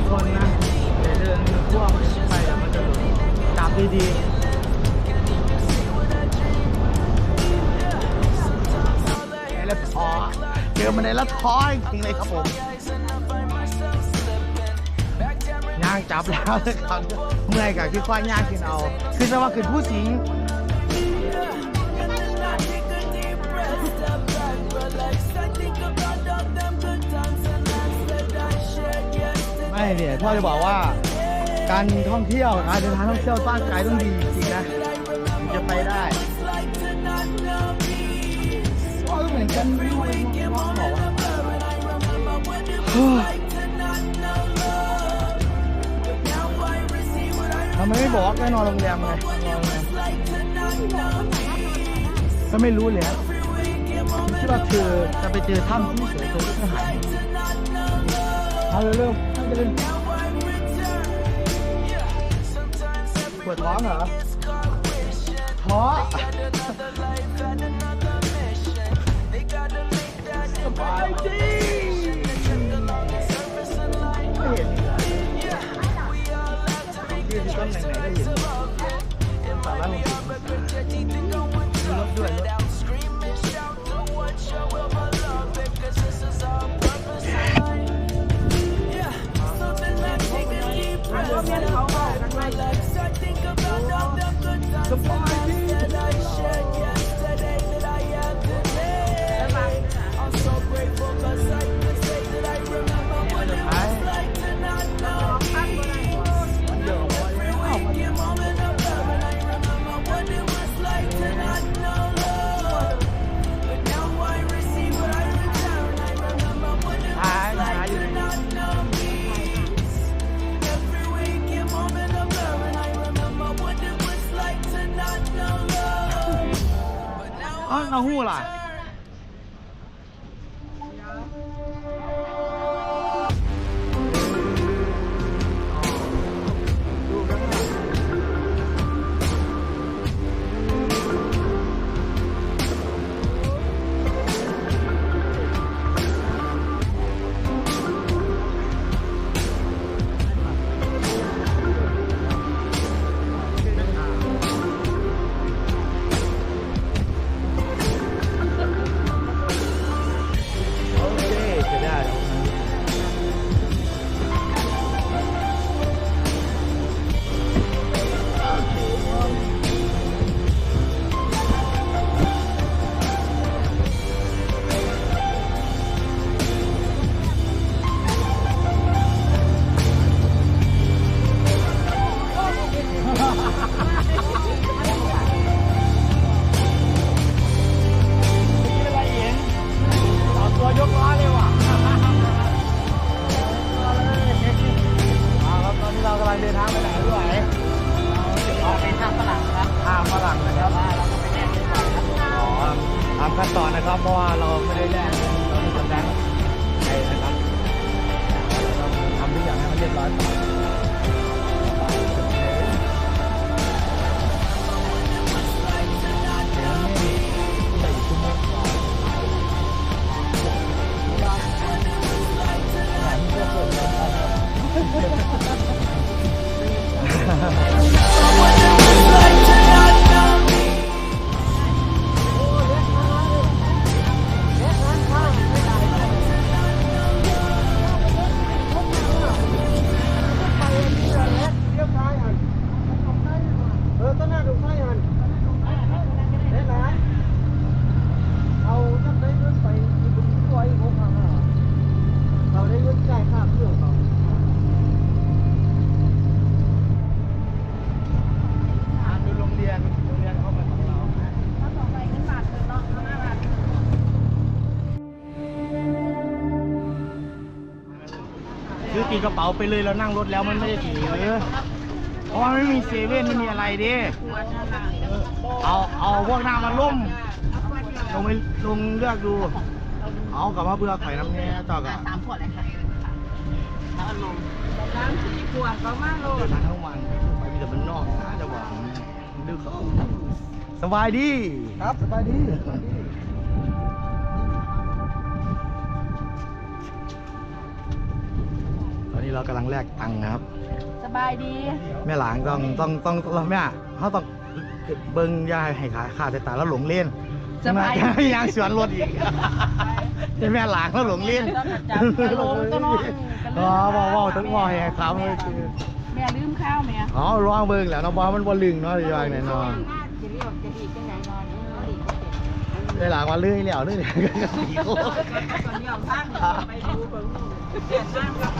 ละคนนะเดี๋ยวเดินพ่วงไปเดี๋ยวมันจะหลุดจับดีๆแล้วท้อเจอมันในล้วท้อจริงเลยครับผมย่างจับแล้วเลยครับเมื่อยกับที่ควาย่างขึ้นเอา คือจะว่าขึ้นผู้สิง ไม่เนี่ยพ่อจะบอกว่า การท่องเที่ยวการเดินทางท่องเที่ยวร่างกายต้องดีจริงนะถึงจะไปได้พ่อเหมือนกันไม่รู้พ่อบอกว่าทำไมไม่บอกให้นอนโรงแรมไงก็ไม่รู้เลยคิดว่าเธอจะไปเจอถ้ำที่สวยเธอก็หายเอาเร็ว ๆให้ไปเล่นปวดท้องเหรอท้อสบายดี สบ อ๋อเต่อนะครับ เพราะว่าเราไม่ได้แลก ซื้อตีกระเป๋าไปเลยเรานั่งรถแล้วมันไม่ได้ถือเพราะว่าไม่มีเซเว่นไม่มีอะไรดิเอาเอาพวกหน้ามาล่มลงไปลงเลือกดู เอากับมาเบื่อไข่น้ำเนี้ยต่อกะสามขวดเลยค่ะแล้วลงน้ำสี่ขวดก็มาโลเดิดนทางทั้งวันไปมีแต่มันนอกนะจะบอกดูเขาสบายดี ครับสบายดี นอนนี้เรากำลังแลกตังค์นะครับ สบายดีแม่หลางต้องต้องต้องเราแม่เขาต้องเบิ้งยายให้ขาขาดสายตาแล้วหลงเล่นสบายไม่ยังสวนรถอีกเป็นแม่หลางแล้วหลงเล่นต้องจับกระโหลกตัวน้อยอ๋อบอกว่าต้องว่าให้เขาแม่ลืมข้าวแม่อ๋อร้องเบิ้งแหล้วเนาะบอมันบ่ลึงเนาะอยู่ว่าไงเนาะจะเรียกจะดีจังไหนนอนเขาดีก็เจ็บได้หลางว่าเลื่อยแล้วเลื่อยตอนนี้เอาข้างไปดูเบิ่งเปลี่ยนน้ำกับข้าว